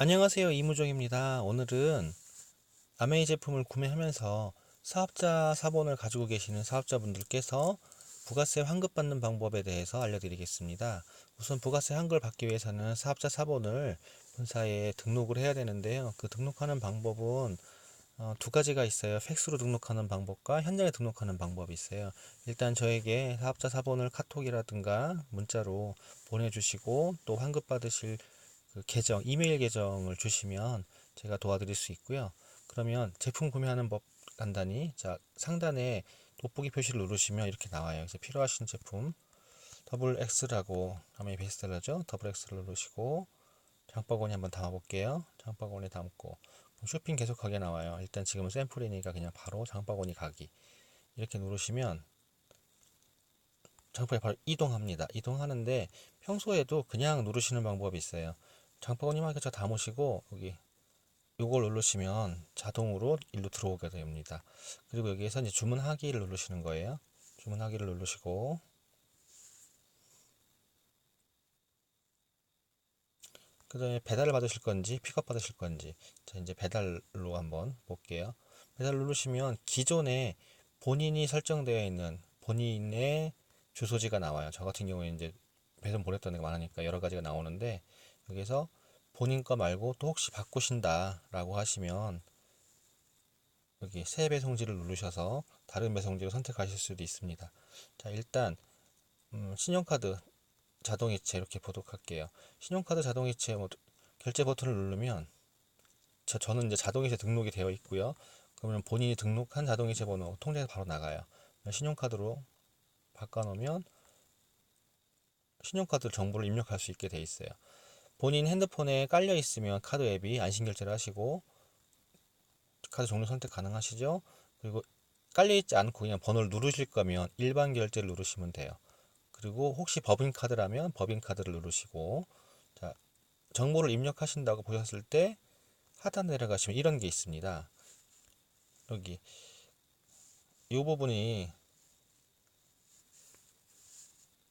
안녕하세요. 이무종입니다. 오늘은 아메이 제품을 구매하면서 사업자 사본을 가지고 계시는 사업자분들께서 부가세 환급 받는 방법에 대해서 알려드리겠습니다. 우선 부가세 환급을 받기 위해서는 사업자 사본을 본사에 등록을 해야 되는데요. 그 등록하는 방법은 어, 두 가지가 있어요. 팩스로 등록하는 방법과 현장에 등록하는 방법이 있어요. 일단 저에게 사업자 사본을 카톡이라든가 문자로 보내주시고 또 환급 받으실 그 계정, 이메일 계정을 주시면 제가 도와드릴 수 있고요. 그러면 제품 구매하는 법 간단히 자 상단에 돋보기 표시를 누르시면 이렇게 나와요. 그래서 필요하신 제품 더블 X라고 하면 베스트셀러죠. 더블 X를 누르시고 장바구니 한번 담아 볼게요. 장바구니 담고 쇼핑 계속하게 나와요. 일단 지금은 샘플이니까 그냥 바로 장바구니 가기 이렇게 누르시면 장바구니 바로 이동합니다. 이동하는데 평소에도 그냥 누르시는 방법이 있어요. 장바구니만 이렇게 담으시고 여기 요걸 누르시면 자동으로 일로 들어오게 됩니다. 그리고 여기에서 이제 주문하기를 누르시는 거예요. 주문하기를 누르시고 그 다음에 배달을 받으실 건지 픽업 받으실 건지 자 이제 배달로 한번 볼게요. 배달 누르시면 기존에 본인이 설정되어 있는 본인의 주소지가 나와요. 저 같은 경우에 이제 배송 보냈던 데가 많으니까 여러 가지가 나오는데 여기서 본인 거 말고 또 혹시 바꾸신다 라고 하시면 여기 새 배송지를 누르셔서 다른 배송지를 선택하실 수도 있습니다. 자 일단 음, 신용카드 자동이체 이렇게 보도록 할게요. 신용카드 자동이체 뭐 결제 버튼을 누르면 저, 저는 이제 자동이체 등록이 되어 있고요. 그러면 본인이 등록한 자동이체 번호 통장에서 바로 나가요. 신용카드로 바꿔놓으면 신용카드 정보를 입력할 수 있게 돼 있어요. 본인 핸드폰에 깔려 있으면 카드 앱이 안심 결제를 하시고 카드 종류 선택 가능하시죠? 그리고 깔려 있지 않고 그냥 번호를 누르실 거면 일반 결제를 누르시면 돼요. 그리고 혹시 법인 카드라면 법인 카드를 누르시고 자 정보를 입력하신다고 보셨을 때 하단 내려가시면 이런 게 있습니다. 여기 이 부분이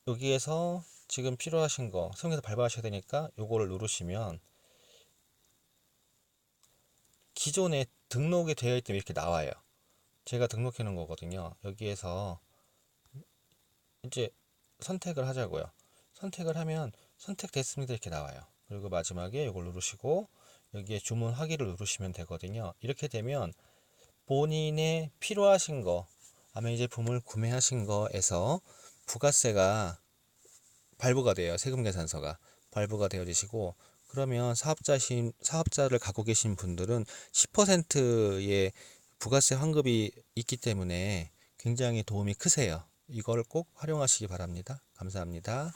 여기에서 지금 필요하신 거 사용해서 발부하셔야 되니까 요거를 누르시면 기존에 등록이 되어 있다면 이렇게 나와요. 제가 등록해 놓은 거거든요. 여기에서 이제 선택을 하자고요. 선택을 하면 선택됐습니다 이렇게 나와요. 그리고 마지막에 이걸 누르시고 여기에 주문 하기를 누르시면 되거든요. 이렇게 되면 본인의 필요하신 거 아메이 제품을 구매하신 거에서 부가세가 발부가 돼요. 세금 계산서가 발부가 되어지시고 그러면 사업자신 사업자를 갖고 계신 분들은 10%의 부가세 환급이 있기 때문에 굉장히 도움이 크세요. 이걸 꼭 활용하시기 바랍니다. 감사합니다.